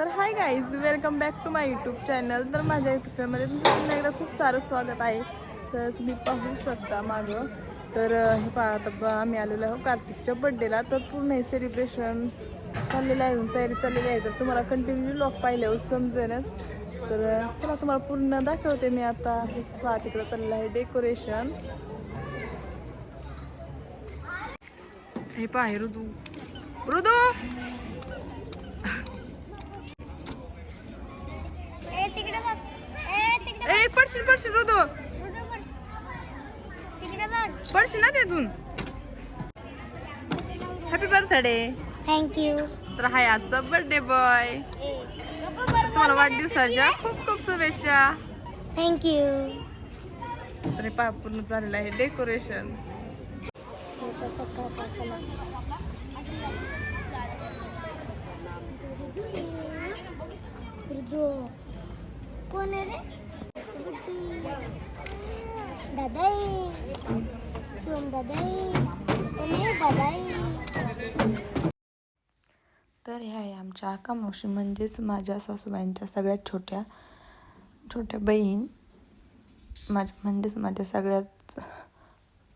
तर hi guys welcome back to my YouTube channel तर माझ्या यूट्यूब चॅनलमध्ये तुमचं पुन्हा एकदा खूप सारं स्वागत आहे. तर तुम्ही पाहू शकता मागं. तर हे पाहता आता आम्ही आलेलो आहोत कार्तिकच्या बड्डेला तर पूर्ण हे सेलिब्रेशन चाललेलं आहे तयारी चाललेली आहे. तर तुम्हाला कंटिन्यू लॉक पाहिल्यावर समजेनच. तर चला तुम्हाला पूर्ण दाखवते मी आता. हे पहा तिकडं चाललेलं आहे डेकोरेशन हे पाहे ऋतू. ऋतू! पडशील पडशील बघ पडशील ना तिथून हॅपी बर्थडे थँक्यू तर हाय आजचा बर्थडे बॉय तुम्हाला वाढदिवसाच्या खूप खूप शुभेच्छा. थँक्यू तर हे पहा पूर्ण झालेलं आहे डेकोरेशन कोण आहे रे? दादाई. सोम दादाई. कोण आहे तर ह्या आहे आमच्या आका मावशी म्हणजेच माझ्या सासूबाईंच्या सगळ्यात छोट्या छोट्या बहीण माझ्या म्हणजेच माझ्या सगळ्यात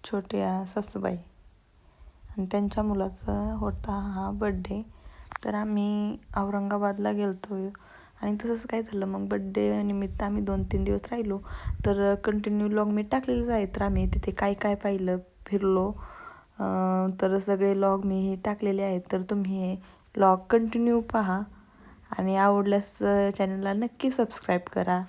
छोट्या सासूबाई. आणि त्यांच्या मुलाचा होता हा बड्डे तर आम्ही औरंगाबादला गेलतो. आणि तसंच काय झालं मग बड्डे निमित्त आम्ही दोन तीन दिवस राहिलो. तर कंटिन्यू लॉग मी टाकलेलेच आहे तर आम्ही तिथे काय काय पाहिलं फिरलो. तर सगळे लॉग मी हे टाकलेले आहेत. तर तुम्ही हे लॉग कंटिन्यू पहा. आणि आवडल्यास चॅनलला नक्की सबस्क्राईब करा.